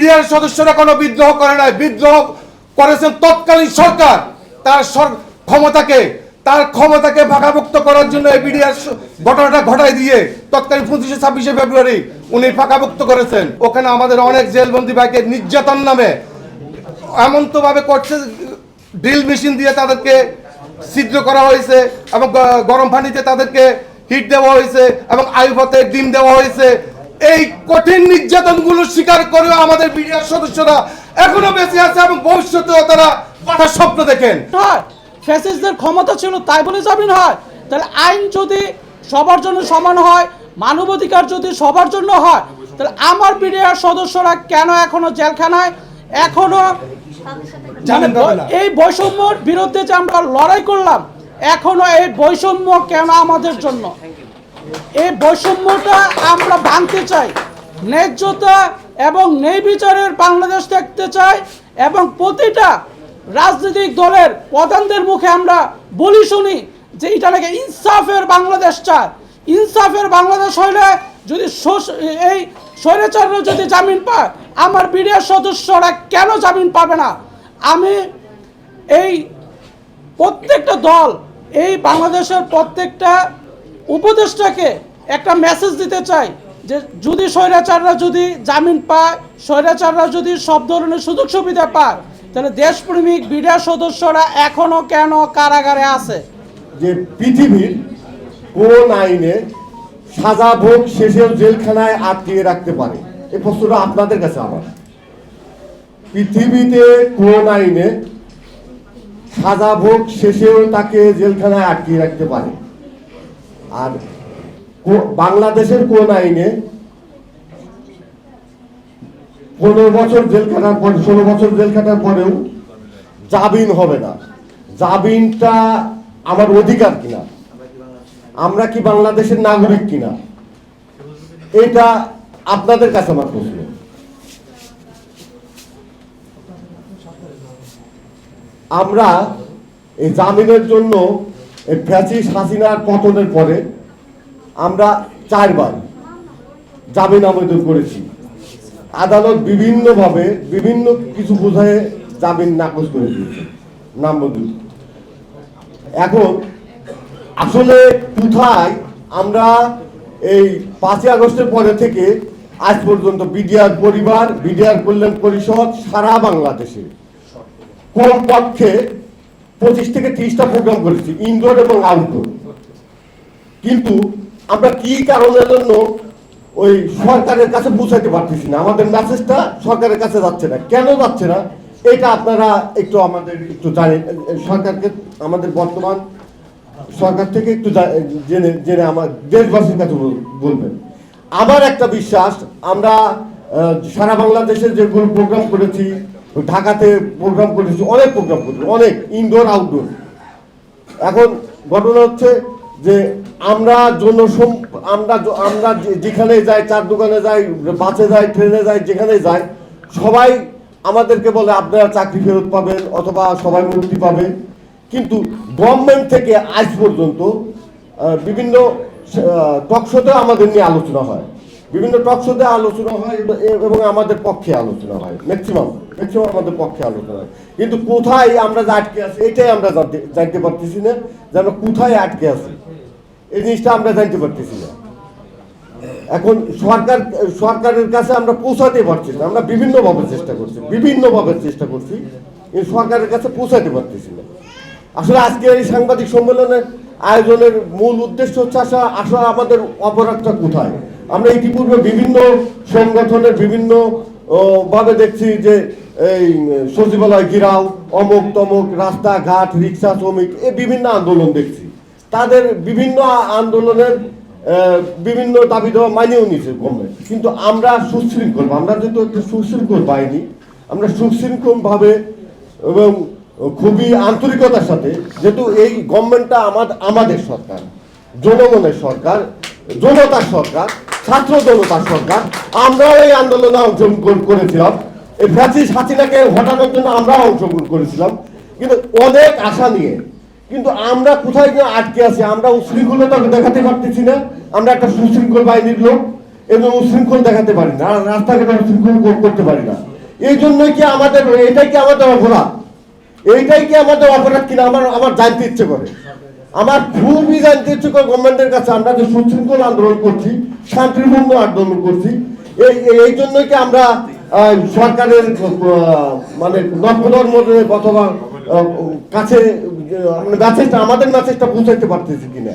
BDR সদস্যরা কোনো বিদ্রোহ করে নাই। বিদ্রোহ করেছেন তৎকালীন সরকার। তার ক্ষমতাকে তার ক্ষমতাকে ভাগাভুক্ত করার জন্য এই বিডিআর ঘটনাটা ঘটাই দিয়ে তৎকালীন পঁচিশে, ছাব্বিশে ফেব্রুয়ারি উনি ফাঁকাভুক্ত করেছেন। ওখানে আমাদের অনেক জেলবন্দি ভাইকে নির্যাতন নামে এমন তো ভাবে করছে, ড্রিল মেশিন দিয়ে তাদেরকে ছিদ্র করা হয়েছে এবং গরম পানিতে তাদেরকে হিট দেওয়া হয়েছে এবং আয়ুপথে ডিম দেওয়া হয়েছে। এই কঠিন নির্যাতনগুলো স্বীকার করেও আমাদের বিডিআর সদস্যরা এখনও বেঁচে আছে এবং ভবিষ্যতেও তারা পাঠার স্বপ্ন দেখেন। হয়। ফ্যাসিস্টদের ক্ষমতা ছিল তাই বলে জামিন হয়। তাহলে আইন যদি সবার জন্য সমান হয় মানবাধিকার যদি সবার জন্য হয় তাহলে আমার বিডিআর সদস্যরা কেন এখনও জেলখানায়? এখনও জামিন না। এই বৈষম্যর বিরুদ্ধে যে আমরা লড়াই করলাম এখনও এই বৈষম্য কেন আমাদের জন্য? এই বৈষম্যটা আমরা ভাঙতে চাই, ন্যায্যতা এবং ন্যায় বিচারের বাংলাদেশ দেখতে চাই এবং প্রতিটা রাজনৈতিক দলের প্রধানদের মুখে আমরা বলি শুনি যে এটা নাকি ইনসাফের বাংলাদেশ চায় ইনসাফের বাংলাদেশ হইলে যদি এই স্বৈরাচাররা যদি জামিন পায়, আমার বিডিআর সদস্যরা কেন জামিন পাবে না? আমি এই প্রত্যেকটা দল, এই বাংলাদেশের প্রত্যেকটা উপদেষ্টাকে একটা মেসেজ দিতে চাই যে যদি স্বৈরাচাররা যদি জামিন পায়, স্বৈরাচাররা যদি সব ধরনের সুযোগ সুবিধা পায়, তাহলে দেশপ্রেমিক বিডিআ সদস্যরা এখনও কেন কারাগারে আছে? যে পৃথিবীর কোন আইনে সাজা ভোগ শেষেও জেলখানায় আটকিয়ে রাখতে পারে। এই প্রশ্নটা আপনাদের কাছে আমার। পৃথিবীতে কোন আইনে সাজা ভোগ শেষেও তাকে জেলখানায় আটকিয়ে রাখতে পারে? আর বাংলাদেশের কোন আইনে পনেরো বছর জেল খাটার পর ষোলো বছর জেল খাটার পরেও জামিন হবে না। জামিনটা আমার অধিকার কিনা? আমরা কি বাংলাদেশের নাগরিক কিনা? এটা আপনাদের কাছে আমার প্রশ্ন। আমরা এই জামিনের জন্য এই ফ্যাসিস হাসিনার পতনের পরে আমরা চারবার জামিন আবেদন করেছি। আদালত বিভিন্নভাবে বিভিন্ন কিছু বোঝায় জামিন নাকচ করে দিয়েছে। নাম বদল। এখন আসলে কোথায় আমরা এই পাঁচই আগস্টের পরে থেকে আজ পর্যন্ত বিডিআর পরিবার, বিডিআর কল্যাণ পরিষদ সারা বাংলাদেশে কোন পক্ষে পঁচিশ থেকে ত্রিশটা প্রোগ্রাম করেছি ইনডোর এবং আউটডোর। কিন্তু আমরা কি কারণের জন্য ওই সরকারের কাছে পৌঁছাতে পারতেছি না? আমাদের মেসেজটা সরকারের কাছে যাচ্ছে না। কেন যাচ্ছে না? এটা আপনারা একটু আমাদের একটু জানেন সরকারকে, আমাদের বর্তমান সরকার থেকে একটু জেনে জেনে আমার দেশবাসীর কাছে বল- বলবেন। আমার একটা বিশ্বাস, আমরা সারা বাংলাদেশে যেগুলো প্রোগ্রাম করেছি ঢাকাতে প্রোগ্রাম করেছি অনেক প্রোগ্রাম করেছি অনেক ইনডোর আউটডোর এখন ঘটনা হচ্ছে যে আমরা জন্য আমরা আমরা যেখানে যাই, চার দোকানে যাই, বাসে যাই ট্রেনে যাই, যেখানে যাই, সবাই আমাদেরকে বলে, আপনারা চাকরি ফেরত পাবেন অথবা সবাই মুক্তি পাবে। কিন্তু গভর্নমেন্ট থেকে আজ পর্যন্ত বিভিন্ন টকশোতে আমাদের নিয়ে আলোচনা হয়। বিভিন্ন টকশোতে আলোচনা হয় এবং আমাদের পক্ষে আলোচনা হয়। ম্যাক্সিমাম ম্যাক্সিমাম আমাদের পক্ষে আলোচনা হয়। কিন্তু কোথায় আমরা যে আটকে আছি, এটাই আমরা জানতে জানতে পারতেছি না যে আমরা কোথায় আটকে আছি। এই জিনিসটা আমরা জানতে পারতেছি না। এখন সরকার, সরকারের কাছে আমরা পৌঁছাতে পারছি না। আমরা বিভিন্নভাবে চেষ্টা করছি, বিভিন্নভাবে চেষ্টা করছি, কিন্তু সরকারের কাছে পৌঁছাতে পারতেছি না। আসলে আজকে এই সাংবাদিক সম্মেলনের আয়োজনের মূল উদ্দেশ্য হচ্ছে আসা আসলে আমাদের অপরাধটা কোথায়? আমরা ইতিপূর্বে বিভিন্ন সংগঠনের বিভিন্ন ভাবে দেখছি যে এই সচিবালয় গিরাও অমুক তমুক, রাস্তাঘাট, রিক্সা শ্রমিক এই বিভিন্ন আন্দোলন দেখছি। তাদের বিভিন্ন আন্দোলনের বিভিন্ন দাবি দেওয়া মানিয়েও নিয়েছে গভর্নমেন্ট। কিন্তু আমরা সুশৃঙ্খল, আমরা যেহেতু একটা সুশৃঙ্খল বাহিনী, আমরা সুশৃঙ্খল ভাবে এবং খুবই আন্তরিকতার সাথে, যেহেতু এই গভর্নমেন্টটা আমাদের আমাদের সরকার, জনগণের সরকার, জনতার সরকার ছাত্র জনতার সরকার। আমরাও এই আন্দোলনে অংশগ্রহণ করেছিলাম। এই ফ্যাসিস হাসিনাকে হটানোর জন্য আমরাও অংশগ্রহণ করেছিলাম। কিন্তু অনেক আশা নিয়ে। কিন্তু আমরা কোথায় গিয়ে আটকে আছি, আমরা উশৃঙ্খলতা দেখাতে পারতেছি না। আমরা একটা সুশৃঙ্খল বাহিনীর লোক এবং উশৃঙ্খল দেখাতে পারি না। রাস্তাঘাটে উশৃঙ্খল করতে পারি না। এই জন্য কি আমাদের এটাই কি আমাদের অপরাধ? এইটাই কি আমাদের অপরাধ কিনা? আমার আমার জানতে ইচ্ছে করে। আমার খুবই জানতে ইচ্ছে গভর্নমেন্টের কাছে, আমরা যে সুশৃঙ্খল আন্দোলন করছি, শান্তিপূর্ণ আন্দোলন করছি, এই এই- জন্য কি আমরা সরকারের মানে মধ্যে অথবা কাছে আমাদের মানে মেসেজটা আমাদের মেসেজটা পৌঁছাইতে পারতেছি কিনা?